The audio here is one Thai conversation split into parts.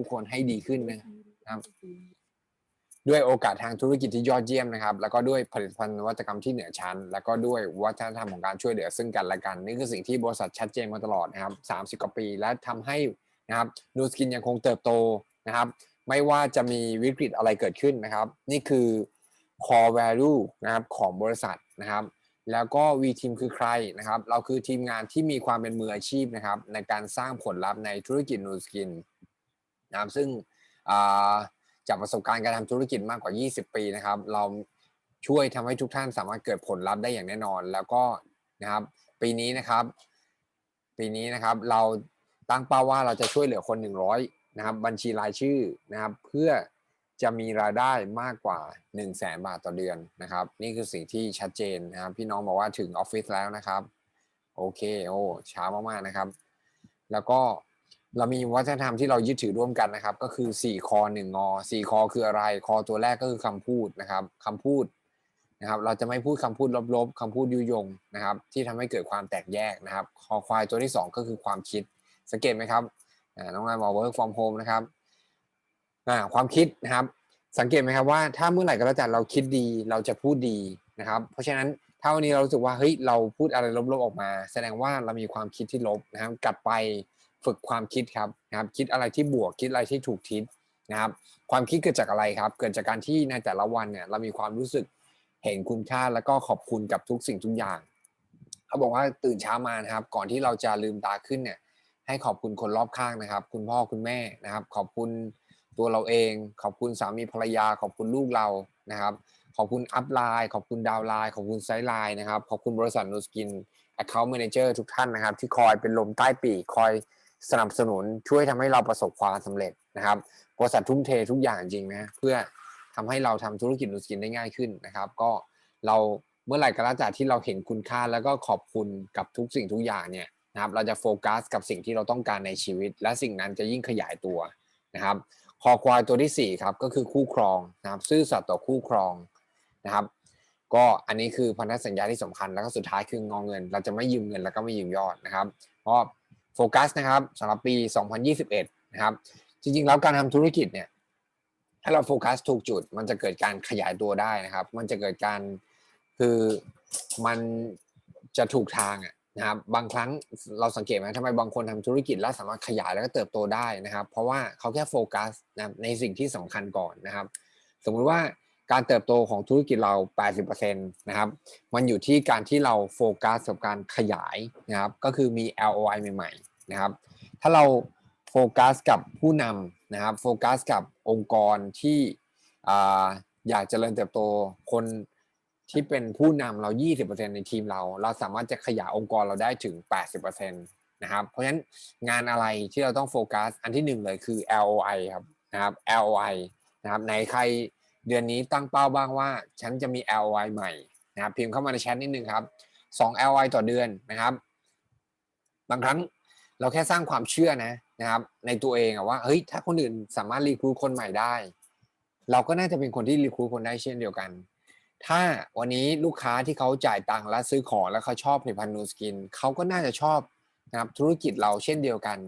ผู้คนให้ดีขึ้นนะครับด้วยโอกาสทางธุรกิจที่ยอดเยี่ยมนะครับ แล้วก็ด้วยผลิตภัณฑ์นวัตกรรมที่เหนือชั้น แล้วก็ด้วยวัฒนธรรมของการช่วยเหลือซึ่งกันและกัน นี่คือสิ่งที่บริษัทชัดเจนมาตลอดนะครับ30กว่าปี และทำให้นะครับนูสกินยังคงเติบโตนะครับ ไม่ว่าจะมีวิกฤตอะไรเกิดขึ้นนะครับ นี่คือ core value นะครับของบริษัทนะครับ แล้วก็ V Team คือใครนะครับ เราคือทีมงานที่มีความเป็นมืออาชีพนะครับ ในการสร้างผลลัพธ์ในธุรกิจนูสกิน นะครับซึ่งจากประสบการณ์การทำธุรกิจมากกว่า 20 ปีนะครับ เราช่วยทำให้ทุกท่านสามารถเกิดผลลัพธ์ได้อย่างแน่นอน แล้วก็นะครับ ปีนี้นะครับ ปีนี้นะครับเราตั้งเป้าว่าเราจะช่วยเหลือคน 100นะครับ บัญชีรายชื่อนะครับ เพื่อจะมีรายได้มากกว่า 1 0 0 0 0แสนบาทต่อเดือนนะครับ นี่คือสิ่งที่ชัดเจนนะครับ พี่น้องบอกว่าถึงออฟฟิศแล้วนะครับ โอเคโอ้ช้ามากๆนะครับ แล้วก็ เรามีวัฒนธรรมที่เรายึดถือร่วมกันนะครับ ก็คือ4คอ1งอ4คอคืออะไร คอตัวแรกก็คือคำพูดนะครับคำพูดนะครับ เราจะไม่พูดคำพูดลบๆคำพูดยุยงนะครับ ที่ทำให้เกิดความแตกแยกนะครับ คอควายตัวที่ 2 ก็คือความคิด สังเกตไหมครับน้องนายบอก work from home นะครับความคิดนะครับ สังเกตไหมครับว่าถ้าเมื่อไหร่ก็แล้วแต่เราคิดดีเราจะพูดดีนะครับ เพราะฉะนั้นถ้าวันนี้เรารู้สึกว่าเฮ้ยเราพูดอะไรลบๆออกมา แสดงว่าเรามีความคิดที่ลบนะครับ กลับไป ฝึกความคิดครับนะครับ คิดอะไรที่บวกคิดอะไรที่ถูกทิศนะครับ ความคิดเกิดจากอะไรครับ เกิดจากการที่ในแต่ละวันเนี่ยเรามีความรู้สึกเห็นคุณค่าแล้วก็ขอบคุณกับทุกสิ่งทุกอย่าง เขาบอกว่าตื่นเช้ามานะครับ ก่อนที่เราจะลืมตาขึ้นเนี่ย ให้ขอบคุณคนรอบข้างนะครับ คุณพ่อคุณแม่นะครับ ขอบคุณตัวเราเอง ขอบคุณสามีภรรยา ขอบคุณลูกเรานะครับ ขอบคุณอัพไลน์ขอบคุณดาวไลน์ขอบคุณไซด์ไลน์นะครับ ขอบคุณบริษัทนูสกิน Account Manager ทุกท่านนะครับ ที่คอยเป็นลมใต้ปีกคอย สนับสนุนช่วยทำให้เราประสบความสำเร็จนะครับบริษัททุ่มเททุกอย่างจริงนะเพื่อทำให้เราทำธุรกิจนูสกินได้ง่ายขึ้นนะครับ ก็เราเมื่อไหร่ก็แล้วแต่ที่เราเห็นคุณค่าแล้วก็ขอบคุณกับทุกสิ่งทุกอย่างเนี่ยนะครับเราจะโฟกัสกับสิ่งที่เราต้องการในชีวิต และสิ่งนั้นจะยิ่งขยายตัวนะครับคอควายตัวที่4ครับก็คือคู่ครองนะครับซื่อสัตย์ต่อคู่ครองนะครับ ก็อันนี้คือพันธสัญญาที่สำคัญแล้วก็สุดท้ายคืององเงิน เราจะไม่ยืมเงินแล้วก็ไม่ยืมยอดนะครับ เพราะ ฟกัสนะครับสำหรับปี 2021 นะครับ จริงๆ แล้วการทำธุรกิจเนี่ย ถ้าเราโฟกัสถูกจุด มันจะเกิดการขยายตัวได้นะครับ มันจะเกิดการคือมันจะถูกทางอะนะครับ บางครั้งเราสังเกตไหมทำไมบางคนทำธุรกิจแล้วสามารถขยายแล้วก็เติบโตได้นะครับ เพราะว่าเขาแค่โฟกัสนะในสิ่งที่สำคัญก่อนนะครับ สมมุติว่าการเติบโตของธุรกิจเรา 80%นะครับ มันอยู่ที่การที่เราโฟกัสกับการขยายนะครับ ก็คือมี LOI ใหม่ นะครับ ถ้าเราโฟกัสกับผู้นำนะครับโฟกัสกับองค์กรที่ออยากเจริญเติบโตคนที่เป็นผู้นำเรา 20%ในทีมเรา เราสามารถจะขยายองค์กรเราได้ถึง 80%นะครับ เพราะฉะนั้นงานอะไรที่เราต้องโฟกัส อันที่หนึ่งเลยคือ LOI ครับนะครับ LOI นะครับในใครเดือนนี้ตั้งเป้าบ้างว่า ฉันจะมี LOI ใหม่นะครับพิมพ์เข้ามาในแชทนิดนึงครับ 2 LOI ต่อเดือนนะครับ บางครั้ง เราแค่สร้างความเชื่อนะนะครับในตัวเองอะว่าเฮ้ยถ้าคนอื่นสามารถรีคูดคนใหม่ได้ เราก็น่าจะเป็นคนที่รีคูดคนได้เช่นเดียวกัน ถ้าวันนี้ลูกค้าที่เขาจ่ายตังค์และซื้อของแล้วเขาชอบผลิตภัณฑ์นูสกินเขาก็น่าจะชอบนะครับธุรกิจเราเช่นเดียวกัน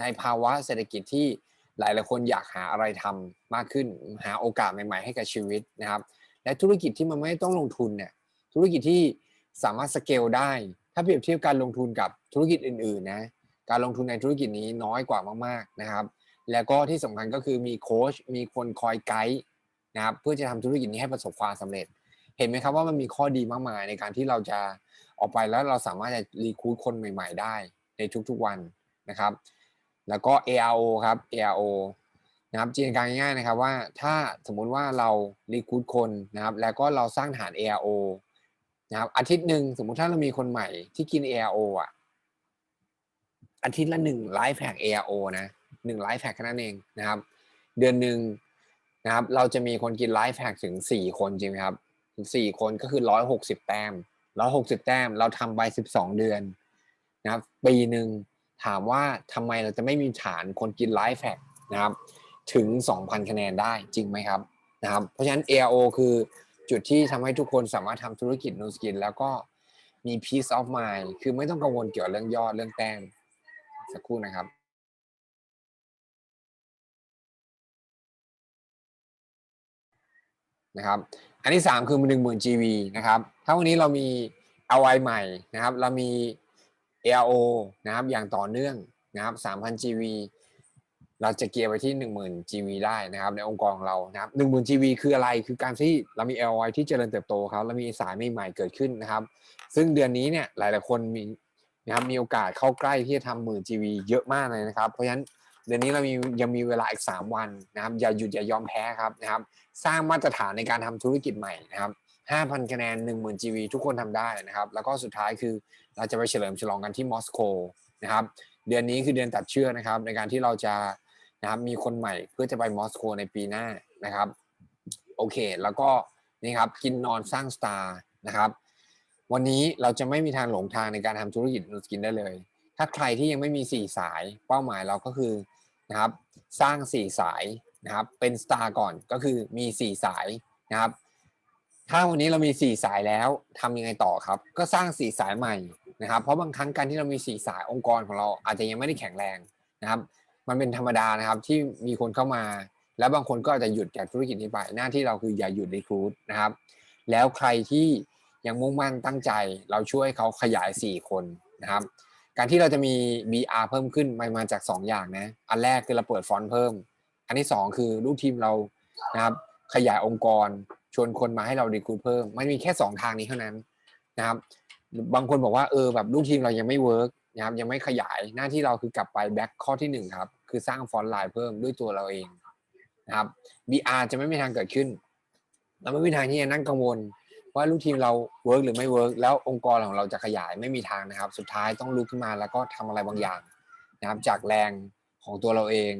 ในภาวะเศรษฐกิจที่หลายหลายคนอยากหาอะไรทำมากขึ้น หาโอกาสใหม่ ๆ ให้กับชีวิตนะครับ และธุรกิจที่มันไม่ต้องลงทุนเนี่ยธุรกิจที่สามารถสเกลได้ ถ้าเปรียบเทียบการลงทุนกับธุรกิจอื่นๆนะ การลงทุนในธุรกิจนี้น้อยกว่ามากๆนะครับ แล้วก็ที่สำคัญก็คือมีโค้ชมีคนคอยไกด์นะครับเพื่อจะทำธุรกิจนี้ให้ประสบความสำเร็จ เห็นไหมครับว่ามันมีข้อดีมากมายในการที่เราจะออกไปแล้วเราสามารถจะรีคูดคนใหม่ ๆ ได้ในทุกๆวันนะครับ แล้วก็ ARO ครับ ARO นะครับจินตนาการง่ายๆนะครับว่าถ้าสมมุติว่าเรารีคูดคนนะครับ แล้วก็เราสร้างฐาน ARO นะครับอาทิตย์หนึ่งสมมุติถ้าเรามีคนใหม่ที่กิน ARO อะ อาทิตย์ละหนึ่งไลฟ์แพ็ก ARO นะหนึ่งไลฟ์แพ็กแค่นั้นเองนะครับ เดือนหนึ่งนะครับ เราจะมีคนกินไลฟ์แพ็กถึงสี่คนจริงไหมครับถึงสี่คนก็คือร้อยหกสิบแต้มร้อยหกสิบแต้ม เราทำไปสิบสองเดือนนะครับ ปีหนึ่งถามว่าทำไมเราจะไม่มีฐานคนกินไลฟ์แพ็กนะครับ ถึง2,000คะแนนได้จริงไหมครับนะครับ เพราะฉะนั้น ARO คือจุดที่ทำให้ทุกคนสามารถทำธุรกิจนูสกิน แล้วก็มี peace of mind คือไม่ต้องกังวลเกี่ยวกับเรื่องยอดเรื่องแต้ม สักครู่นะครับนะครับ อันที่ 3 คือ 1 0,000 GV นะครับ ถ้าวันนี้เรามี ROI ใหม่นะครับ เรามี ARO นะครับ อย่างต่อเนื่องนะครับ 3,000 GV เราจะเกียร์ไปที่ 10,000 GV ได้นะครับ ในองค์กรของเรานะครับ10,000 GV คืออะไร คือการที่เรามี ROI ที่เจริญเติบโตครับ เรามีสายใหม่ๆเกิดขึ้นนะครับ ซึ่งเดือนนี้เนี่ยหลายๆคนมี นะครับมีโอกาสเข้าใกล้ที่จะทำหมื่น GV เยอะมากเลยนะครับ เพราะฉะนั้นเดือนนี้เรามียังมีเวลาอีก 3 วันนะครับ อย่าหยุดอย่ายอมแพ้ครับนะครับ สร้างมาตรฐานในการทำธุรกิจใหม่นะครับ5,000 คะแนน 10,000 GV ทุกคนทำได้นะครับ แล้วก็สุดท้ายคือเราจะไปเฉลิมฉลองกันที่มอสโกนะครับ เดือนนี้คือเดือนตัดเชือกนะครับ ในการที่เราจะนะครับมีคนใหม่เพื่อจะไปมอสโกในปีหน้านะครับ โอเค แล้วก็นี่ครับกินนอนสร้างสตาร์นะครับ วันนี้เราจะไม่มีทางหลงทางในการทำธุรกิจนูสกินได้เลย ถ้าใครที่ยังไม่มี 4 สายเป้าหมายเราก็คือนะครับสร้าง 4 สายนะครับเป็นสตาร์ก่อนก็คือมี 4 สายนะครับถ้าวันนี้เรามี 4 สายแล้วทำยังไงต่อครับ ก็สร้าง 4 สายใหม่นะครับ เพราะบางครั้งการที่เรามี 4 สายองค์กรของเราอาจจะยังไม่ได้แข็งแรงนะครับ มันเป็นธรรมดานะครับที่มีคนเข้ามา แล้วบางคนก็อาจจะหยุดจากธุรกิจนี้ไปหน้าที่เราคืออย่าหยุดรีคูดนะครับ แล้วใครที่ ยังมุ่งมั่นตั้งใจ เราช่วยเขาขยาย 4 คนนะครับ การที่เราจะมี BR เพิ่มขึ้นมันมาจาก 2 อย่างนะ อันแรกคือเราเปิดฟอนต์เพิ่ม อันที่ 2 คือลูกทีมเรานะครับขยายองค์กร ชวนคนมาให้เรารีคูดเพิ่ม มันมีแค่ 2 ทางนี้เท่านั้นนะครับ บางคนบอกว่าเออแบบลูกทีมเรายังไม่เวิร์กนะครับยังไม่ขยายหน้าที่เราคือกลับไปแบ็คข้อที่ 1 ครับ คือสร้างฟอนต์ไลน์เพิ่มด้วยตัวเราเองนะครับ BR จะไม่มีทางเกิดขึ้นเราไม่มีทางที่จะนั่งกังวล ว่าลูกทีมเราเวิร์กหรือไม่เวิร์กแล้วองค์กรของเราจะขยายไม่มีทางนะครับ สุดท้ายต้องลุกขึ้นมาแล้วก็ทำอะไรบางอย่างนะครับ จากแรงของตัวเราเอง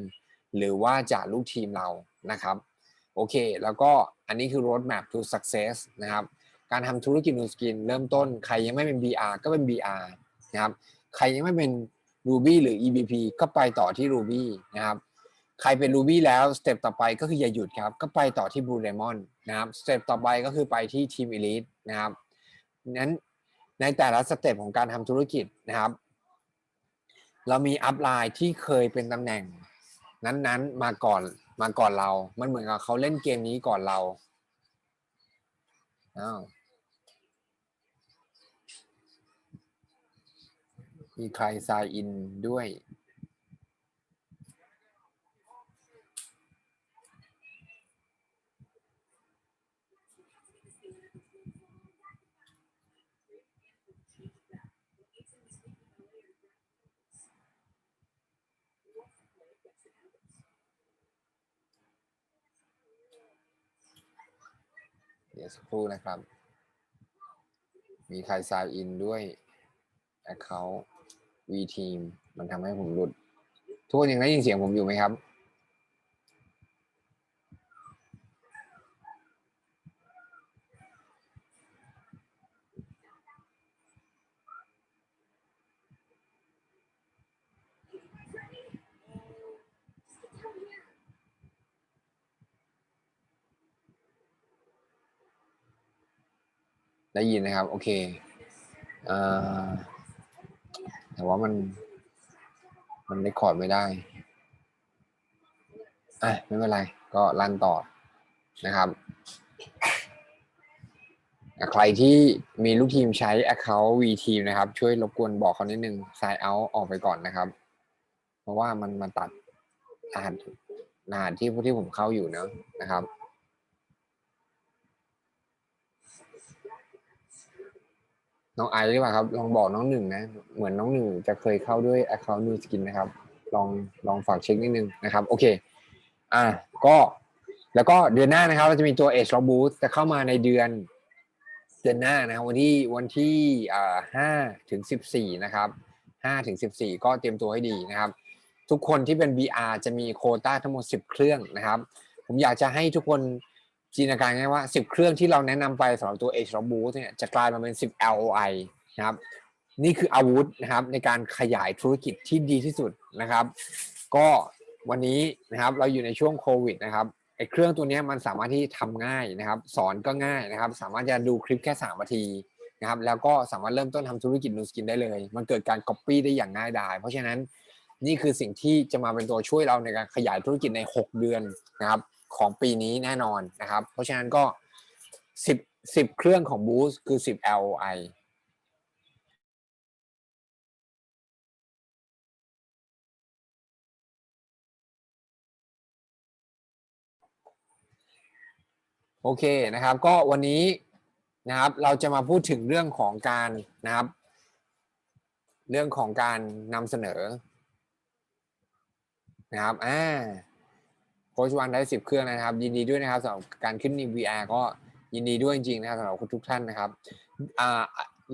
หรือว่าจากลูกทีมเรานะครับโอเค แล้วก็อันนี้คือ road map to success นะครับ การทำธุรกิจนูสกินเริ่มต้นใครยังไม่เป็น BR ก็เป็น BR นะครับ ใครยังไม่เป็น Ruby หรือ EBP ก็ไปต่อที่ Ruby นะครับ ใครเป็น Ruby แล้วสเต็ปต่อไปก็คืออย่าหยุดครับ ก็ไปต่อที่ Blue Diamond นะครับสเต็ปต่อไปก็คือไปที่ Team Elite นะครับนั้นในแต่ละสเต็ปของการทำธุรกิจนะครับ เรามีอัพไลน์ที่เคยเป็นตำแหน่ง นั้นๆมาก่อนมาก่อนเรา มันเหมือนกับเขาเล่นเกมนี้ก่อนเราอ้าวมีใคร sign in ด้วย เดี๋ยวสักครู่นะครับ มีใครซายอินด้วย account V team มันทำให้ผมหลุด ทุกคนยังได้ยินเสียงผมอยู่ไหมครับ ได้ยินนะครับ โอเคเอ่อแต่ว่ามัน มันได้คอร์ดไม่ได้อะไม่เป็นไร ก็รันต่อนะครับใครที่มีลูกทีมใช้ Account V Team นะครับ ช่วยรบกวนบอกเขานิดนึง sign out ออกไปก่อนนะครับ เพราะว่ามันมันตัดรหัสรหัสที่ที่ผมเข้าอยู่เนอะนะครับ น้องไอซ์หรือเปล่าครับ ลองบอกน้องหนึ่งนะ เหมือนน้องหนึ่งจะเคยเข้าด้วย Account New Skin นะครับ ลองลองฝากเช็คนิดนึงนะครับ โอเค อะก็แล้วก็เดือนหน้านะครับเราจะมีตัว Edge Lock Boost จะเข้ามาในเดือนเดือนหน้านะครับวันที่วันที่อ่าห้าถึงสิบสี่นะครับห้าถึงสิบสี่ก็เตรียมตัวให้ดีนะครับ ทุกคนที่เป็น BR จะมีโคต้าทั้งหมด10เครื่องนะครับ ผมอยากจะให้ทุกคน จินตนาการง่ายว่า 10 เครื่องที่เราแนะนำไปสำหรับตัว Edge r o b o o t เนี่ยจะกลายมาเป็น 10 LOI นะครับ นี่คืออาวุธนะครับในการขยายธุรกิจที่ดีที่สุดนะครับ ก็วันนี้นะครับเราอยู่ในช่วงโควิดนะครับไอ้เครื่องตัวนี้มันสามารถที่ทำง่ายนะครับ สอนก็ง่ายนะครับ สามารถจะดูคลิปแค่3นาทีนะครับ แล้วก็สามารถเริ่มต้นทำธุรกิจนูสกินได้เลย มันเกิดการก๊อปปี้ได้อย่างง่ายดาย เพราะฉะนั้นนี่คือสิ่งที่จะมาเป็นตัวช่วยเราในการขยายธุรกิจใน 6 เดือนนะครับ ของปีนี้แน่นอนนะครับ เพราะฉะนั้นก็สิบสิบเครื่องของ Boost คือสิบ LOI โอเคนะครับ ก็วันนี้นะครับเราจะมาพูดถึงเรื่องของการนะครับ เรื่องของการนำเสนอนะครับอ่า ค้ชวันได้สิบเครื่องนะครับ ยินดีด้วยนะครับสำหรับการขึ้นนิว VR ก็ยินดีด้วยจริงๆนะครับสำหรับทุกท่านนะครับอ่า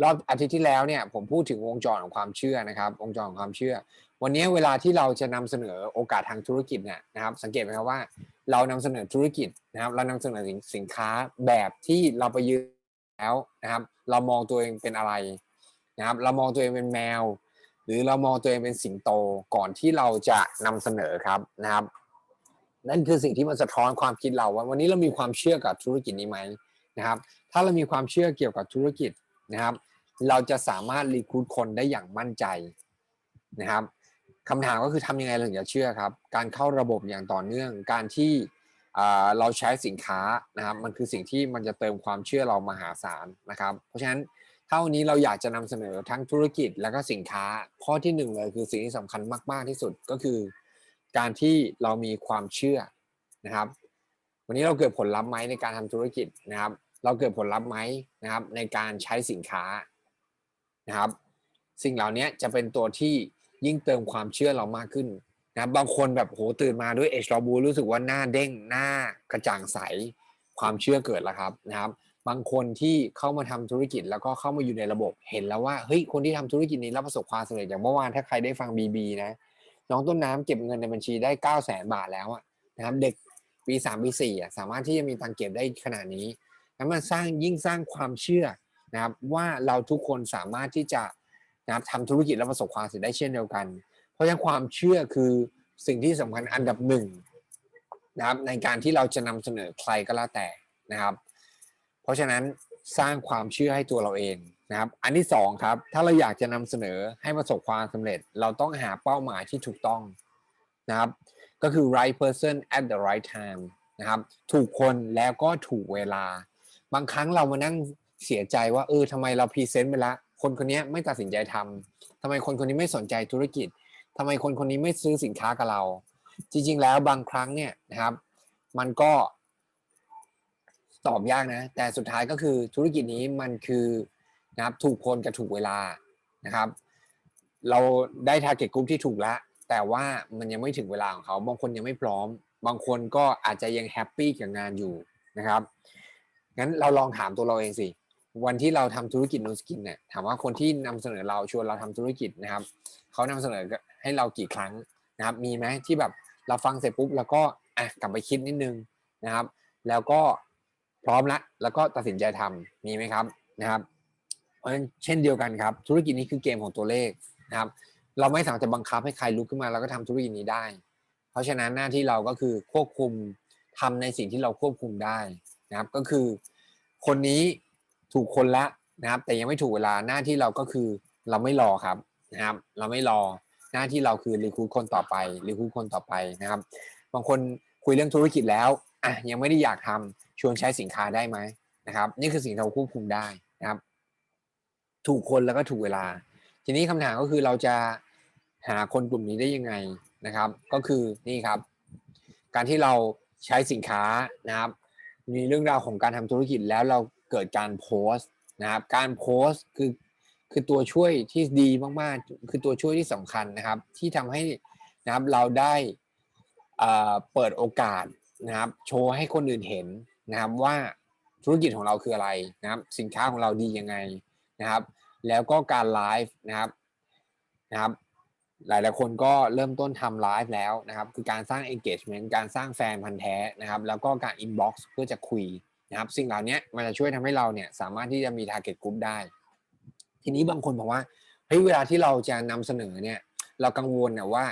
รอบอาทิตย์ที่แล้วเนี่ยผมพูดถึงวงจรของความเชื่อนะครับ วงจรของความเชื่อ วันนี้เวลาที่เราจะนำเสนอโอกาสทางธุรกิจเนี่ยนะครับ สังเกตไหมครับว่า เรานำเสนอธุรกิจนะครับ เรานำเสนอสินค้าแบบที่เราไปยืนแล้วนะครับ เรามองตัวเองเป็นอะไรนะครับ เรามองตัวเองเป็นแมว หรือเรามองตัวเองเป็นสิงโตก่อนที่เราจะนำเสนอครับนะครับ นั่นคือสิ่งที่มันสะท้อนความคิดเราว่าวันนี้เรามีความเชื่อกับธุรกิจนี้ไหมนะครับ ถ้าเรามีความเชื่อเกี่ยวกับธุรกิจนะครับ เราจะสามารถรีคูดคนได้อย่างมั่นใจนะครับคำถามก็คือทำยังไงเราถึงจะเชื่อครับ การเข้าระบบอย่างต่อเนื่อง การที่เราใช้สินค้านะครับ มันคือสิ่งที่มันจะเติมความเชื่อเรามหาศาลนะครับ เพราะฉะนั้นถ้าวันนี้เราอยากจะนำเสนอทั้งธุรกิจและก็สินค้า ข้อที่หนึ่งเลยคือสิ่งที่สำคัญมาก ๆที่สุดก็คือ การที่เรามีความเชื่อนะครับ วันนี้เราเกิดผลลัพธ์ไหมในการทำธุรกิจนะครับ เราเกิดผลลัพธ์ไหมนะครับ ในการใช้สินค้านะครับ สิ่งเหล่านี้จะเป็นตัวที่ยิ่งเติมความเชื่อเรามากขึ้นนะบบางคนแบบโหตื่นมาด้วยเอชลอบูรู้สึกว่าหน้าเด้งหน้ากระจ่างใสความเชื่อเกิดแล้วครับนะครับ บางคนที่เข้ามาทำธุรกิจแล้วก็เข้ามาอยู่ในระบบเห็นแล้วว่าเฮ้ยคนที่ทำธุรกิจนี้แล้วประสบความสำเร็จอย่างเมื่อวานถ้าใครได้ฟังบีบีนะ น้องต้นน้ำเก็บเงินในบัญชีได้เก้าแสนบาทแล้วนะครับ เด็กปีสามปีสี่สามารถที่จะมีตังเก็บได้ขนาดนี้แล้วมันสร้างยิ่งสร้างความเชื่อนะครับ ว่าเราทุกคนสามารถที่จะนะครับทำธุรกิจและประสบความสำเร็จได้เช่นเดียวกัน เพราะฉะนั้นความเชื่อคือสิ่งที่สำคัญอันดับหนึ่งนะครับ ในการที่เราจะนำเสนอใครก็แล้วแต่นะครับ เพราะฉะนั้นสร้างความเชื่อให้ตัวเราเอง นะครับ อันที่สองครับ ถ้าเราอยากจะนำเสนอให้ประสบความสำเร็จ เราต้องหาเป้าหมายที่ถูกต้องนะครับ ก็คือ right person at the right time นะครับ ถูกคนแล้วก็ถูกเวลา บางครั้งเรามานั่งเสียใจว่าเออทำไมเราพรีเซนต์ไปแล้วคนคนนี้ไม่ตัดสินใจทำทำไมคนคนนี้ไม่สนใจธุรกิจทำไมคนคนนี้ไม่ซื้อสินค้ากับเรา จริง ๆ แล้วบางครั้งเนี่ยนะครับ มันก็ตอบยากนะ แต่สุดท้ายก็คือธุรกิจนี้มันคือ นะครับถูกคนกับถูกเวลานะครับ เราได้ทาร์เก็ตกลุ่มที่ถูกแล้วแต่ว่ามันยังไม่ถึงเวลาของเขาบางคนยังไม่พร้อม บางคนก็อาจจะยังแฮปปี้กับงานอยู่นะครับงั้นเราลองถามตัวเราเองสิวันที่เราทำธุรกิจนูสกินเนี่ยถามว่าคนที่นำเสนอเราชวนเราทำธุรกิจนะครับเขานำเสนอให้เรากี่ครั้งนะครับ มีไหมที่แบบเราฟังเสร็จปุ๊บแล้วก็อะกลับไปคิดนิดนึงนะครับ แล้วก็พร้อมละแล้วก็ตัดสินใจทำมีไหมครับนะครับ ราะฉะนั้นเช่นเดียวกันครับ ธุรกิจนี้คือเกมของตัวเลขนะครับ เราไม่สามารถจะบังคับให้ใครลุกขึ้นมาแล้วก็ทำธุรกิจนี้ได้ เพราะฉะนั้นหน้าที่เราก็คือควบคุมทำในสิ่งที่เราควบคุมได้นะครับ ก็คือ คนนี้ถูกคนละนะครับ แต่ยังไม่ถูกเวลาหน้าที่เราก็คือเราไม่รอครับนะครับ เราไม่รอหน้าที่เราคือรีคูดคนต่อไปรีคูดคนต่อไปนะครับ บางคนคุยเรื่องธุรกิจแล้วอะยังไม่ได้อยากทำชวนใช้สินค้าได้ไหมนะครับ นี่คือสิ่งที่เราควบคุมได้นะครับ ถูกคนแล้วก็ถูกเวลา ทีนี้คำถามก็คือเราจะหาคนกลุ่มนี้ได้ยังไงนะครับ ก็คือนี่ครับ การที่เราใช้สินค้านะครับ มีเรื่องราวของการทำธุรกิจแล้วเราเกิดการโพสต์นะครับ การโพสต์คือคือตัวช่วยที่ดีมากๆ คือตัวช่วยที่สำคัญนะครับ ที่ทำให้นะครับเราได้เปิดโอกาสนะครับ โชว์ให้คนอื่นเห็นนะครับว่าธุรกิจของเราคืออะไรนะครับ สินค้าของเราดียังไง นะครับ แล้วก็การไลฟ์นะครับนะครับ หลายๆคนก็เริ่มต้นทำไลฟ์แล้วนะครับ คือการสร้าง engagement การสร้างแฟนพันธ์แท้นะครับ แล้วก็การ inbox เพื่อจะคุยนะครับ สิ่งเหล่านี้มันจะช่วยทำให้เราเนี่ยสามารถที่จะมี target group ได้ ทีนี้บางคนบอกว่าเฮ้ยเวลาที่เราจะนำเสนอเนี่ย เรากังวลนะว่า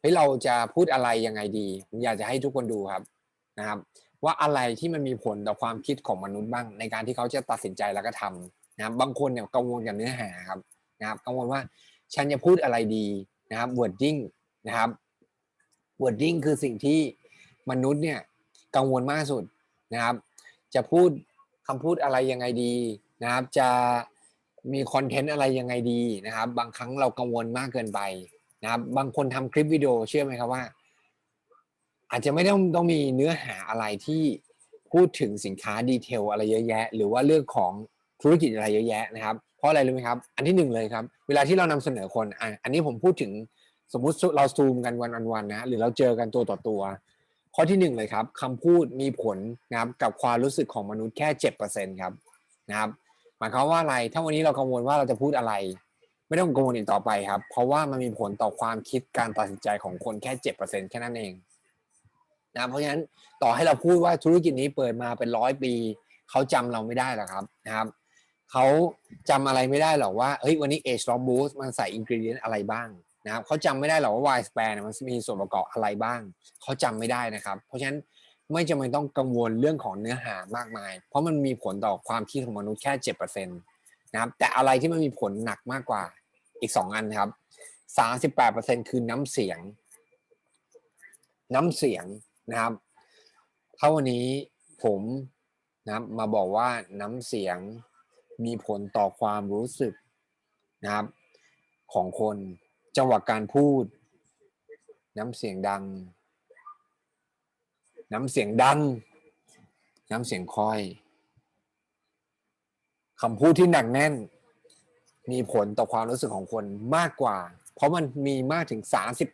เฮ้ยเราจะพูดอะไรยังไงดีผมอยากจะให้ทุกคนดูครับนะครับ ว่าอะไรที่มันมีผลต่อความคิดของมนุษย์บ้าง ในการที่เขาจะตัดสินใจแล้วก็ทำ นะครับบางคนเนี่ยกังวลกับเนื้อหาครับนะครับกังวลว่าฉันจะพูดอะไรดีนะครับ wording นะครับ wording คือสิ่งที่มนุษย์เนี่ยกังวลมากสุดนะครับ จะพูดคำพูดอะไรยังไงดีนะครับ จะมีคอนเทนต์อะไรยังไงดีนะครับ บางครั้งเรากังวลมากเกินไปนะครับ บางคนทำคลิปวิดีโอเชื่อไหมครับว่า อาจจะไม่ต้องต้องมีเนื้อหาอะไรที่พูดถึงสินค้าดีเทลอะไรเยอะแยะ หรือว่าเรื่องของ ธุรกิจอะไรเยอะแยะนะครับ เพราะอะไรรู้ไหมครับ อันที่หนึ่งเลยครับ เวลาที่เรานำเสนอคนอะอันนี้ผมพูดถึงสมมุติเราซูมกันวันวันนะ หรือเราเจอกันตัวต่อตัว ข้อที่หนึ่งเลยครับคำพูดมีผลนะครับกับความรู้สึกของมนุษย์แค่เจ็ดเปอร์เซ็นครับนะครับหมายความว่าอะไร ถ้าวันนี้เรากังวลว่าเราจะพูดอะไร ไม่ต้องกังวลอีกต่อไปครับ เพราะว่ามันมีผลต่อความคิดการตัดสินใจของคนแค่เจ็ดเปอร์เซ็นแค่นั้นเองนะเพราะฉะนั้นต่อให้เราพูดว่าธุรกิจนี้เปิดมาเป็นร้อยปี เขาจำเราไม่ได้หรอกครับนะครับ เขาจำอะไรไม่ได้หรอกว่าเฮ้ยวันนี้ Age of Boost มันใส่อินก e เดียนอะไรบ้างนะครับเขาจำไม่ได้หรอกว่า Y Span มันมีส่วนประกอบอะไรบ้างเขาจำไม่ได้นะครับ เพราะฉะนั้นไม่จำเป็นต้องกังวลเรื่องของเนื้อหามากมาย เพราะมันมีผลต่อความคิดของมนุษย์แค่เจ็ดเปอร์เซ็นต์นะครับแต่อะไรที่มันมีผลหนักมากกว่าอีกสองอันครับสามสิบแปดเปอร์เซ็นคือน้ำเสียง น้ำเสียงนะครับถ้าวันนี้ผมนะครับมาบอกว่าน้ำเสียง มีผลต่อความรู้สึกนะครับ ของคนจังหวะการพูด น้ำเสียงดัง น้ำเสียงดัง น้ำเสียงค่อยคำพูดที่หนักแน่น มีผลต่อความรู้สึกของคนมากกว่า เพราะมันมีมากถึง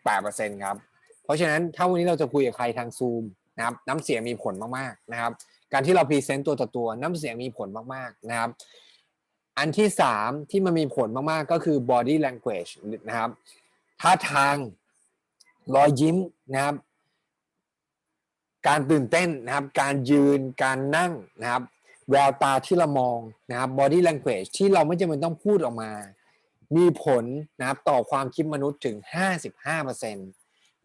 38%ครับ เพราะฉะนั้นถ้าวันนี้เราจะคุยกับใครทางซูมนะครับน้ำเสียงมีผลมากๆนะครับ การที่เราพรีเซนต์ตัวต่อตัวน้ำเสียงมีผลมากๆนะครับ อันที่สามที่มันมีผลมากๆก็คือ body language นะครับท่าทางรอยยิ้มนะครับ การตื่นเต้นนะครับ การยืนการนั่งนะครับ แววตาที่เรามองนะครับ body language ที่เราไม่จำเป็นต้องพูดออกมา มีผลนะครับต่อความคิดมนุษย์ถึง 55%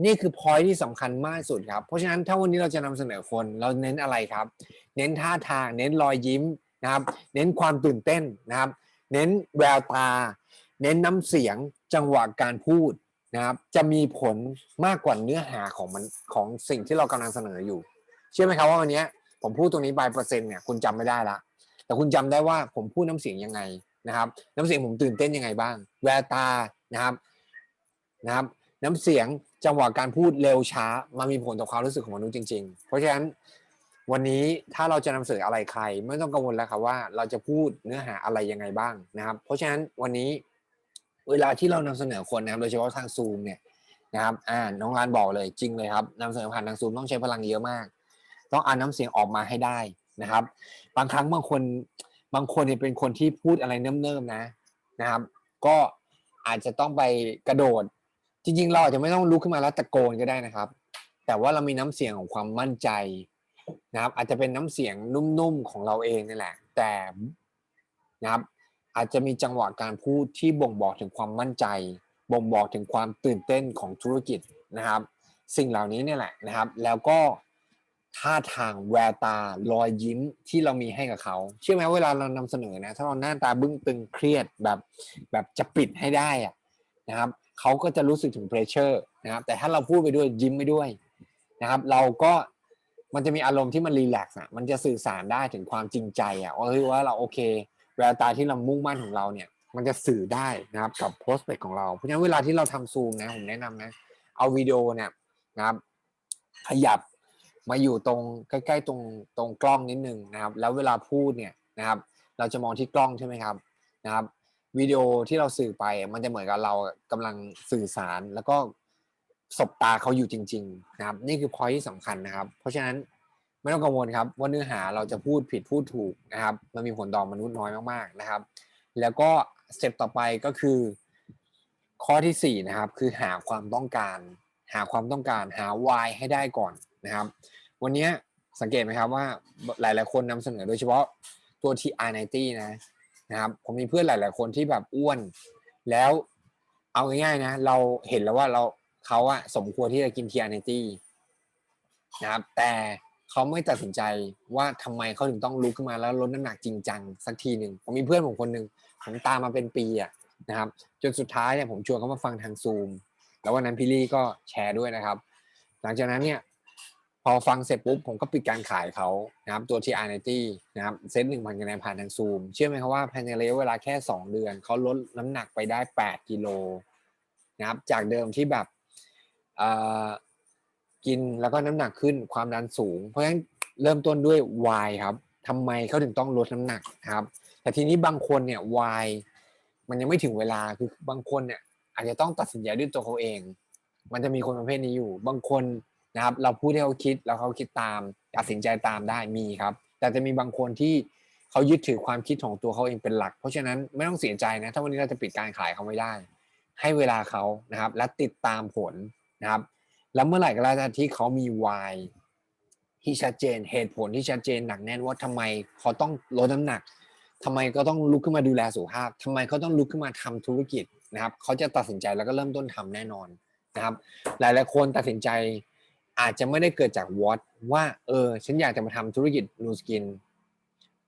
นี่คือ point ที่สำคัญมากสุดครับ เพราะฉะนั้นถ้าวันนี้เราจะนำเสนอคนเราเน้นอะไรครับ เน้นท่าทาง เน้นรอยยิ้ม นะครับเน้นความตื่นเต้นนะครับ เน้นแววตา เน้นน้ำเสียงจังหวะการพูดนะครับ จะมีผลมากกว่าเนื้อหาของมันของสิ่งที่เรากำลังเสนออยู่ เชื่อไหมครับว่าวันนี้ผมพูดตรงนี้บายเปอร์เซ็นต์เนี่ยคุณจำไม่ได้ละแต่คุณจำได้ว่าผมพูดน้ำเสียงยังไงนะครับ น้ำเสียงผมตื่นเต้นยังไงบ้าง แววตานะครับนะครับ น้ำเสียงจังหวะการพูดเร็วช้ามันมีผลต่อความรู้สึกของมนุษย์จริง ๆ เพราะฉะนั้น วันนี้ถ้าเราจะนำเสนออะไรใคร ไม่ต้องกังวลแล้วครับว่าเราจะพูดเนื้อหาอะไรยังไงบ้างนะครับ เพราะฉะนั้นวันนี้เวลาที่เรานำเสนอคนนะครับโดยเฉพาะทางซูมเนี่ยนะครับอ่าน้องรานบอกเลยจริงเลยครับนำเสนอผ่านทางซูมต้องใช้พลังเยอะมาก ต้องอ่านน้ำเสียงออกมาให้ได้นะครับ บางครั้งบางคนบางคนเนี่ยเป็นคนที่พูดอะไรเนิ่มๆนะนะครับ ก็อาจจะต้องไปกระโดด จริงๆ เราอาจจะไม่ต้องลุกขึ้นมาแล้วตะโกนก็ได้นะครับ แต่ว่าเรามีน้ำเสียงของความมั่นใจ นะครับอาจจะเป็นน้ำเสียงนุ่มๆของเราเองนี่แหละ แต่นะครับอาจจะมีจังหวะการพูดที่บ่งบอกถึงความมั่นใจ บ่งบอกถึงความตื่นเต้นของธุรกิจนะครับ สิ่งเหล่านี้เนี่ยแหละนะครับ แล้วก็ท่าทางแววตารอยยิ้มที่เรามีให้กับเขา เชื่อไหมเวลาเรานำเสนอนะถ้าเราหน้าตาบึ้งตึงเครียดแบบแบบจะปิดให้ได้อะนะครับเขาก็จะรู้สึกถึงเพรสเชอร์นะครับแต่ถ้าเราพูดไปด้วยยิ้มไปด้วยนะครับ เราก็ มันจะมีอารมณ์ที่มันรีแลกซ์อะมันจะสื่อสารได้ถึงความจริงใจอะว่าเฮ้ยว่าเราโอเคแววตาที่เรามุ่งมั่นของเราเนี่ย มันจะสื่อได้นะครับกับโพสต์เ c ของเรา เพราะฉะนั้นเวลาที่เราทำซูมนะผมแนะนำนะ เอาวิดีโอเนี่ยนะครับ ขยับมาอยู่ตรงใกล้ๆตรงตรงกล้องนิดนึงนะครับ แล้วเวลาพูดเนี่ยนะครับ เราจะมองที่กล้องใช่ไหมครับนะครับวิดีโอที่เราสื่อไปมันจะเหมือนกับเรากำลังสื่อสารแล้วก็ สบตาเขาอยู่จริง ๆ นะครับ นี่คือพอยที่สำคัญนะครับ เพราะฉะนั้นไม่ต้องกังวลครับ ว่าเนื้อหาเราจะพูดผิดพูดถูกนะครับ มันมีผลต่อมนุษย์น้อยมากๆนะครับ แล้วก็สเต็ปต่อไปก็คือ ข้อที่สี่นะครับ คือหาความต้องการ หาความต้องการหา why ให้ได้ก่อนนะครับ วันนี้สังเกตไหมครับว่าหลาย ๆ คนนำเสนอโดยเฉพาะตัว TR90 นะนะครับผมมีเพื่อนหลาย ๆ คนที่แบบอ้วน แล้วเอาง่ายๆนะ เราเห็นแล้วว่าเรา เขาอะสมควรที่จะกิน TR90 นะครับแต่เขาไม่ตัดสินใจว่าทำไมเขาถึงต้องลุกขึ้นมาแล้วลดน้ำหนักจริงจังสักทีหนึ่งผมมีเพื่อนผมคนหนึ่งผมตามมาเป็นปีอะนะครับ จนสุดท้ายเนี่ยผมชวนเขามาฟังทางซูม แล้ววันนั้นพี่ลี่ก็แชร์ด้วยนะครับ หลังจากนั้นเนี่ยพอฟังเสร็จปุ๊บผมก็ปิดการขายเขานะครับตัว TR 90นะครับเซตหนึ่งพันคะแนนผ่านทางซูม เชื่อไหมครับว่าภายในระยะเวลาแค่ 2 เดือน เขาลดน้ำหนักไปได้ 8 กิโลนะครับจากเดิมที่แบบ กินแล้วก็น้ำหนักขึ้นความดันสูง เพราะฉะนั้นเริ่มต้นด้วย Y ครับทำไมเขาถึงต้องลดน้ำหนักครับ แต่ทีนี้บางคนเนี่ย Y มันยังไม่ถึงเวลาคือบางคนเนี่ย อาจจะต้องตัดสินใจด้วยตัวเขาเอง มันจะมีคนประเภทนี้อยู่ บางคนนะครับ เราพูดให้เขาคิดแล้วเขาคิดตาม ตัดสินใจตามได้มีครับ แต่จะมีบางคนที่เขายึดถือความคิดของตัวเขาเองเป็นหลัก เพราะฉะนั้นไม่ต้องเสียใจนะ ถ้าวันนี้เราจะปิดการขายเขาไม่ได้ ให้เวลาเขานะครับ และติดตามผล นะครับ แล้วเมื่อไหร่ก็แล้วที่เขามี why ที่ชัดเจนเหตุผลที่ชัดเจนหนักแน่นว่าทำไมเขาต้องลดน้ำหนักทำไมก็ต้องลุกขึ้นมาดูแลสุขภาพทำไมเขาต้องลุกขึ้นมาทำธุรกิจนะครับ เขาจะตัดสินใจแล้วก็เริ่มต้นทำแน่นอนนะครับ หลายๆคนตัดสินใจอาจจะไม่ได้เกิดจากวอตว่าเออฉันอยากจะมาทำธุรกิจนูสกิน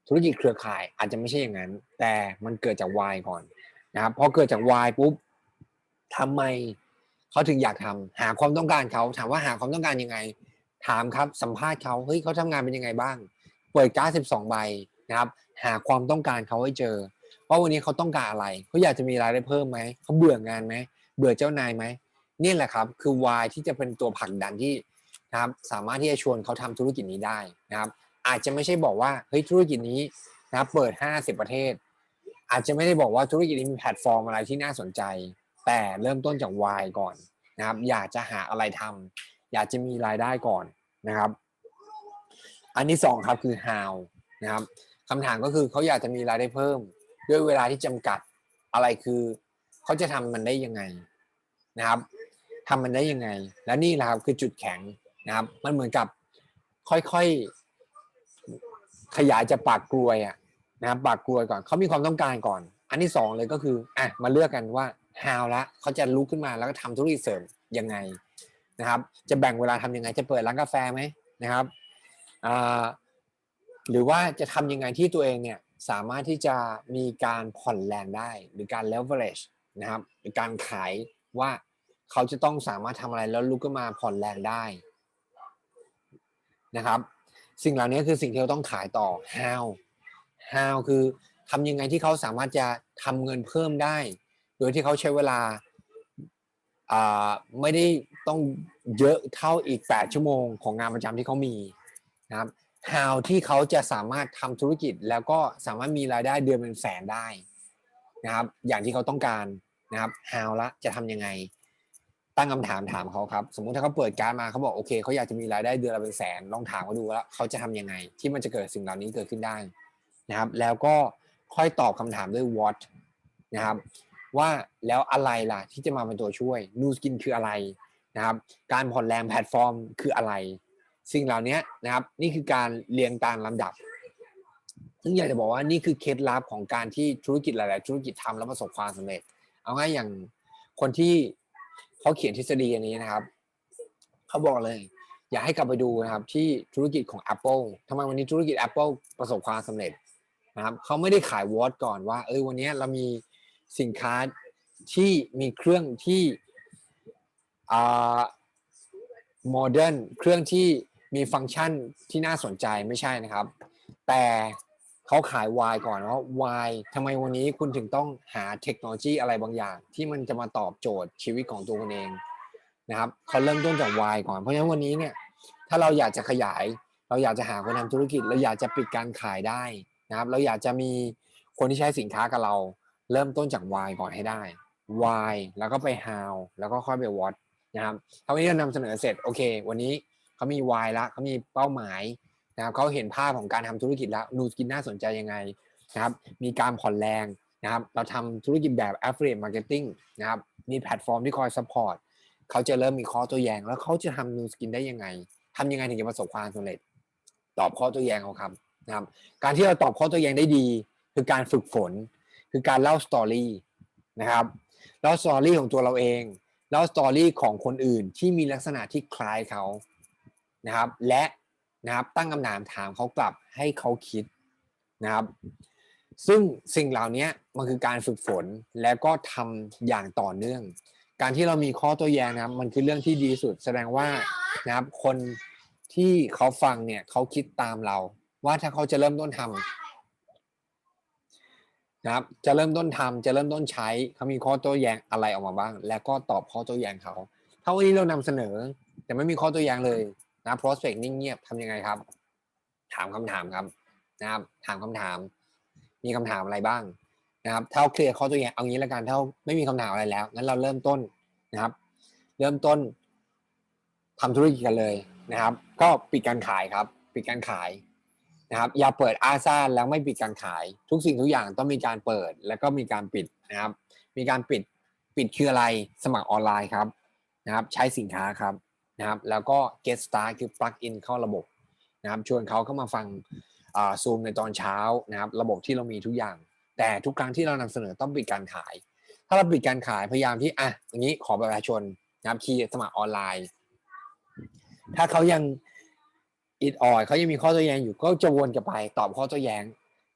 ธุรกิจเครือข่ายอาจจะไม่ใช่อย่างนั้น แต่มันเกิดจากวายก่อนนะครับพอเกิดจากวายปุ๊บทำไม เขาถึงอยากทำหาความต้องการเขาถามว่าหาความต้องการยังไง ถามครับสัมภาษณ์เขาเฮ้ยเขาทำงานเป็นยังไงบ้างเปิดการ์ด12ใบนะครับ หาความต้องการเขาให้เจอว่าวันนี้เขาต้องการอะไรเขาอยากจะมีรายได้เพิ่มไหมเขาเบื่องานไหมเบื่อเจ้านายไหมนี่แหละครับ คือวายที่จะเป็นตัวผลักดันที่นะครับสามารถที่จะชวนเขาทำธุรกิจนี้ได้นะครับ อาจจะไม่ใช่บอกว่าเฮ้ยธุรกิจนี้นะครับเปิด 50 ประเทศ อาจจะไม่ได้บอกว่าธุรกิจนี้มีแพลตฟอร์มอะไรที่น่าสนใจ แต่เริ่มต้นจากวายก่อนนะครับ อยากจะหาอะไรทำอยากจะมีรายได้ก่อนนะครับ อันที่สองครับคือ how นะครับคำถามก็คือเขาอยากจะมีรายได้เพิ่ม ด้วยเวลาที่จำกัดอะไรคือเขาจะทำมันได้ยังไงนะครับทำมันได้ยังไง และนี่แหละครับคือจุดแข็งนะครับ มันเหมือนกับค่อยๆขยายจากปากกลวยอะนะครับปากกลวยก่อนเขามีความต้องการก่อน อันที่สองเลยก็คืออะมาเลือกกันว่า how ละเขาจะลุกขึ้นมาแล้วก็ทำธุรกิจเสริมยังไงนะครับ จะแบ่งเวลาทำยังไงจะเปิดร้านกาแฟไหมนะครับหรือว่าจะทำยังไงที่ตัวเองเนี่ยสามารถที่จะมีการผ่อนแรงได้ หรือการ leverage นะครับหรือการขายว่าเขาจะต้องสามารถทำอะไรแล้วลุกขึ้นมาผ่อนแรงได้นะครับ สิ่งเหล่านี้คือสิ่งที่เราต้องขายต่อ how how คือทำยังไงที่เขาสามารถจะทำเงินเพิ่มได้ ดยที่เขาใช้เวลาไม่ได้ต้องเยอะเท่าอีก 8 ชั่วโมงของงานประจำที่เขามีนะครับ how ที่เขาจะสามารถทำธุรกิจแล้วก็สามารถมีรายได้เดือนเป็นแสนได้นะครับ อย่างที่เขาต้องการนะครับ how ละจะทำยังไง ตั้งคำถามถามเขาครับ สมมุติถ้าเขาเปิดการมาเขาบอกโอเคเขาอยากจะมีรายได้เดือนละเป็นแสนลองถามเขาดูแล้วเขาจะทำยังไง ที่มันจะเกิดสิ่งเหล่านี้เกิดขึ้นได้นะครับ แล้วก็ค่อยตอบคำถามด้วย what นะครับ ว่าแล้วอะไรล่ะที่จะมาเป็นตัวช่วยนูสกินคืออะไรนะครับ การผ่อนแรงแพลตฟอร์มคืออะไร สิ่งเหล่านี้นะครับ นี่คือการเรียงตามลำดับ ซึ่งอยากจะบอกว่านี่คือเคล็ดลับของการที่ธุรกิจหลาย ๆ ธุรกิจทำแล้วประสบความสำเร็จ เอาง่ายอย่างคนที่เขาเขียนทฤษฎีอันนี้นะครับเขาบอกเลย อยากให้กลับไปดูนะครับที่ธุรกิจของ Apple ทำไมวันนี้ธุรกิจ Apple ประสบความสำเร็จนะครับเขาไม่ได้ขายวอตก่อนว่า เออวันนี้เรามี สินค้าที่มีเครื่องที่อ่าโมเดิร์นเครื่องที่มีฟังก์ชันที่น่าสนใจไม่ใช่นะครับ แต่เขาขายวายก่อนว่าวายทำไมวันนี้คุณถึงต้องหาเทคโนโลยีอะไรบางอย่าง ที่มันจะมาตอบโจทย์ชีวิตของตัวคุณเองนะครับเขาเริ่มต้นจากวายก่อน เพราะฉะนั้นวันนี้เนี่ยถ้าเราอยากจะขยาย เราอยากจะหาคนทำธุรกิจ เราอยากจะปิดการขายได้นะครับ เราอยากจะมีคนที่ใช้สินค้ากับเรา เริ่มต้นจาก why ก่อนให้ได้ why แล้วก็ไป how แล้วก็ค่อยไป what นะครับเท่านี้เรานำเสนอเสร็จโอเค วันนี้เขามี why แล้วเขามีเป้าหมายนะครับเขาเห็นภาพของการทำธุรกิจแล้วนูสกินน่าสนใจยังไงนะครับมีการผ่อนแรงนะครับเราทำธุรกิจแบบ affiliate marketing นะครับมีแพลตฟอร์มที่คอย support เขาจะเริ่มมีข้อตัวแย้งแล้วเขาจะทำนูสกินได้ยังไงทำยังไงถึงจะประสบความสำเร็จ ตอบข้อตัวแย้งเขาครับนะครับ การที่เราตอบข้อตัวแย้งได้ดี คือการฝึกฝน คือการเล่าสตอรี่นะครับเล่าสตอรี่ของตัวเราเองเล่าสตอรี่ของคนอื่นที่มีลักษณะที่คล้ายเขานะครับ และนะครับตั้งคำถามถามเขากลับให้เขาคิดนะครับ ซึ่งสิ่งเหล่านี้มันคือการฝึกฝนแล้วก็ทำอย่างต่อเนื่อง การที่เรามีข้อตัวแย้งนะครับ มันคือเรื่องที่ดีสุด แสดงว่านะครับคนที่เขาฟังเนี่ยเขาคิดตามเรา ว่าถ้าเขาจะเริ่มต้นทำ นะครับจะเริ่มต้นทำจะเริ่มต้นใช้เขามีข้อโต้แย้งอะไรออกมาบ้าง แล้วก็ตอบข้อโต้แย้งเขาถ้าวันนี้เรานำเสนอ แต่ไม่มีข้อโต้แย้งเลยนะ prospect นิ่งเงียบทำยังไงครับ ถามคำถามครับนะครับ ถามคำถาม มีคำถามอะไรบ้างนะครับถ้าเคลียร์ข้อโตัวอย่างเอางี้ละกันถ้าไม่มีคำถามอะไรแล้วงั้นเราเริ่มต้นนะครับ เริ่มต้นทำธุรกิจกันเลยนะครับ ก็ปิดการขายครับ ปิดการขาย นะครับอย่าเปิดอาซาแล้วไม่ปิดการขาย ทุกสิ่งทุกอย่างต้องมีการเปิดแล้วก็มีการปิดนะครับ มีการปิดปิดคืออะไรสมัครออนไลน์ครับนะครับ ใช้สินค้าครับนะครับ แล้วก็ get start คือ plug in เข้าระบบนะครับ ชวนเขาเข้ามาฟังซูมในตอนเช้านะครับ ระบบที่เรามีทุกอย่าง แต่ทุกครั้งที่เรานำเสนอต้องปิดการขาย ถ้าเราปิดการขายพยายามที่อะอย่างนี้ขอประชาชนนะครับคีย์สมัครออนไลน์ ถ้าเขายัง อิดออยเขายังมีข้อโต้แย้งอยู่ก็จะวนกลับไปตอบข้อโต้แย้ง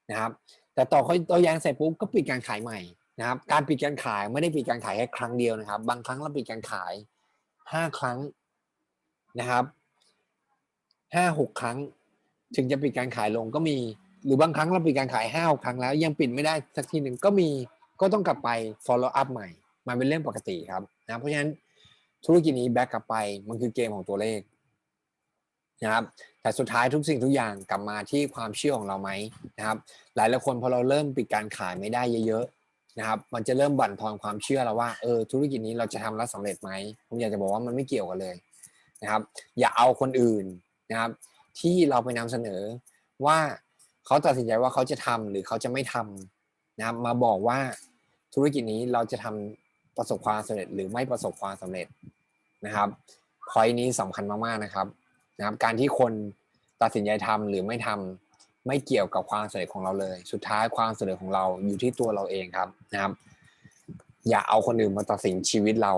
นะครับ แต่ต่อข้อโต้แย้งเสร็จปุ๊บก็ปิดการขายใหม่นะครับ การปิดการขายไม่ได้ปิดการขายแค่ครั้งเดียวนะครับ บางครั้งเราปิดการขายห้าครั้งนะครับห้าหกครั้ง ถึงจะปิดการขายลงก็มี หรือบางครั้งเราปิดการขายห้าครั้งแล้ว ยังปิดไม่ได้สักทีหนึ่งก็มีก็ต้องกลับไป follow up ใหม่ มันเป็นเรื่องปกติครับนะเพราะฉะนั้นธุรกิจนี้แบ็กกลับไปมันคือเกมของตัวเลข นะครับ แต่สุดท้ายทุกสิ่งทุกอย่างกลับมาที่ความเชื่อของเราไหมนะครับ หลายหลายคนพอเราเริ่มปิดการขายไม่ได้เยอะๆนะครับ มันจะเริ่มบั่นทอนความเชื่อเราว่าเออธุรกิจนี้เราจะทำแล้วสำเร็จไหมผมอยากจะบอกว่ามันไม่เกี่ยวกันเลยนะครับ อย่าเอาคนอื่นนะครับ ที่เราไปนำเสนอว่าเขาตัดสินใจว่าเขาจะทำหรือเขาจะไม่ทำนะครับ มาบอกว่าธุรกิจนี้เราจะทำประสบความสำเร็จหรือไม่ประสบความสำเร็จนะครับพอยนี้สำคัญมากๆนะครับ นะครับการที่คนตัดสินใจทำหรือไม่ทำไม่เกี่ยวกับความสำเร็จของเราเลย สุดท้ายความสำเร็จของเราอยู่ที่ตัวเราเองครับนะครับ อย่าเอาคนอื่นมาตัดสินชีวิตเรา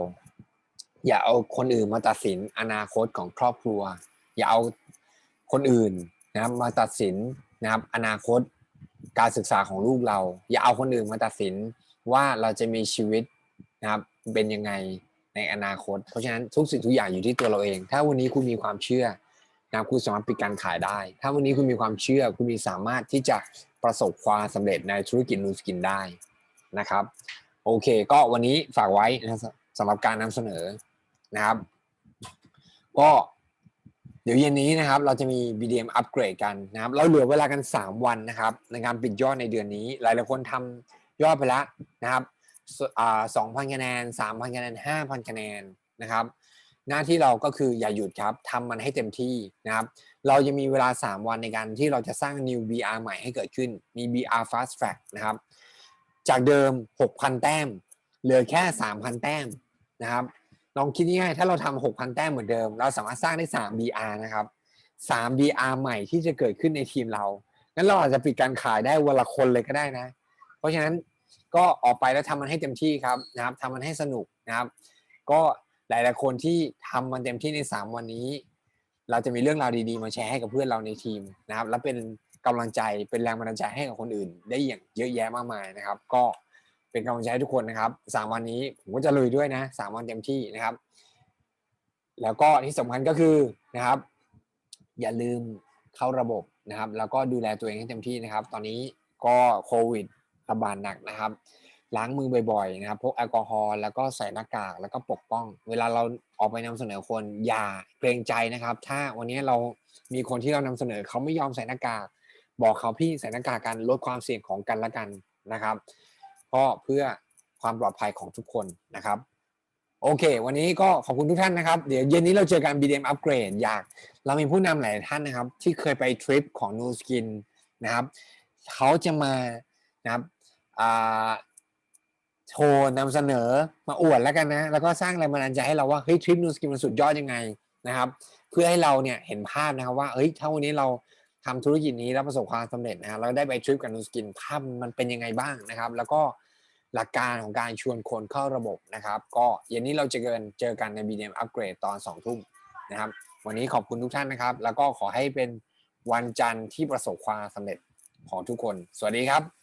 อย่าเอาคนอื่นมาตัดสินอนาคตของครอบครัว อย่าเอาคนอื่นนะครับมาตัดสินนะครับ อนาคตการศึกษาของลูกเรา อย่าเอาคนอื่นมาตัดสินว่าเราจะมีชีวิตนะครับเป็นยังไงในอนาคต เพราะฉะนั้นทุกสิ่งทุกอย่างอยู่ที่ตัวเราเอง ถ้าวันนี้คุณมีความเชื่อ นะครับคุณสามารถปิดการขายได้ ถ้าวันนี้คุณมีความเชื่อคุณมีสามารถที่จะประสบความสำเร็จในธุรกิจนูสกินได้นะครับ โอเค ก็วันนี้ฝากไว้นะสำหรับการนำเสนอนะครับ ก็เดี๋ยวเย็นนี้นะครับ เราจะมี BDM อัปเกรดกันนะครับ เราเหลือเวลากัน 3 วันนะครับ ในการปิดยอดในเดือนนี้ หลายหลายคนทำยอดไปแล้วนะครับสองพันคะแนนสามพันคะแนนห้าพันคะแนนนะครับ หน้าที่เราก็คืออย่าหยุดครับทำมันให้เต็มที่นะครับ เราจะมีเวลา 3 วันในการที่เราจะสร้าง new BR ใหม่ให้เกิดขึ้นมี BR fast track นะครับ จากเดิม 6,000 แต้ม เหลือแค่ 3,000 แต้มนะครับลองคิดง่ายๆถ้าเราทำ6,000 แต้มเหมือนเดิม เราสามารถสร้างได้ 3 BR นะครับ 3 BR ใหม่ที่จะเกิดขึ้นในทีมเรางั้นเราอาจจะปิดการขายได้วันละคนเลยก็ได้นะ เพราะฉะนั้นก็ออกไปแล้วทำมันให้เต็มที่ครับนะครับทำมันให้สนุกนะครับ ก็ หลายๆคนที่ทำมันเต็มที่ใน 3 วันนี้ เราจะมีเรื่องราวดีๆ มาแชร์ให้กับเพื่อนเราในทีมนะครับ และเป็นกำลังใจเป็นแรงบันดาลใจให้กับคนอื่น ได้อย่างเยอะแยะมากมายนะครับ ก็เป็นกำลังใจให้ทุกคนนะครับสามวันนี้ผมก็จะลุยด้วยนะสามวันเต็มที่นะครับ แล้วก็ที่สำคัญก็คือนะครับ อย่าลืมเข้าระบบนะครับ แล้วก็ดูแลตัวเองให้เต็มที่นะครับ ตอนนี้ก็โควิดระบาดหนักนะครับ ล้างมือบ่อยๆนะครับพกแอลกอฮอล์แล้วก็ใส่หน้ากากแล้วก็ปกป้อง เวลาเราออกไปนำเสนอคนอย่าเกรงใจนะครับ ถ้าวันนี้เรามีคนที่เรานำเสนอเขาไม่ยอมใส่หน้ากาก บอกเขาพี่ใส่หน้ากากกันลดความเสี่ยงของกันและกันนะครับก็เพื่อความปลอดภัยของทุกคนนะครับโอเค วันนี้ก็ขอบคุณทุกท่านนะครับ เดี๋ยวเย็นนี้เราเจอกัน BDM Upgrade อยากเรามีผู้นำหลายท่านนะครับ ที่เคยไปทริปของ New Skin นะครับเขาจะมานะครับ โชว์นำเสนอมาอวดแล้วกันนะ แล้วก็สร้างแรงบันดาลใจให้เราว่าเฮ้ยทริปนูสกินมันสุดยอดยังไงนะครับ เพื่อให้เราเนี่ยเห็นภาพนะครับว่าเฮ้ยถ้าวันนี้เราทำธุรกิจนี้แล้วประสบความสำเร็จนะเราได้ไปทริปกับนูสกินภาพมันเป็นยังไงบ้างนะครับ แล้วก็หลักการของการชวนคนเข้าระบบนะครับ ก็เย็นนี้เราจะเกินเจอกันใน BDM Upgrade ตอน2ทุ่มนะครับ วันนี้ขอบคุณทุกท่านนะครับ แล้วก็ขอให้เป็นวันจันทร์ที่ประสบความสำเร็จของทุกคน สวัสดีครับ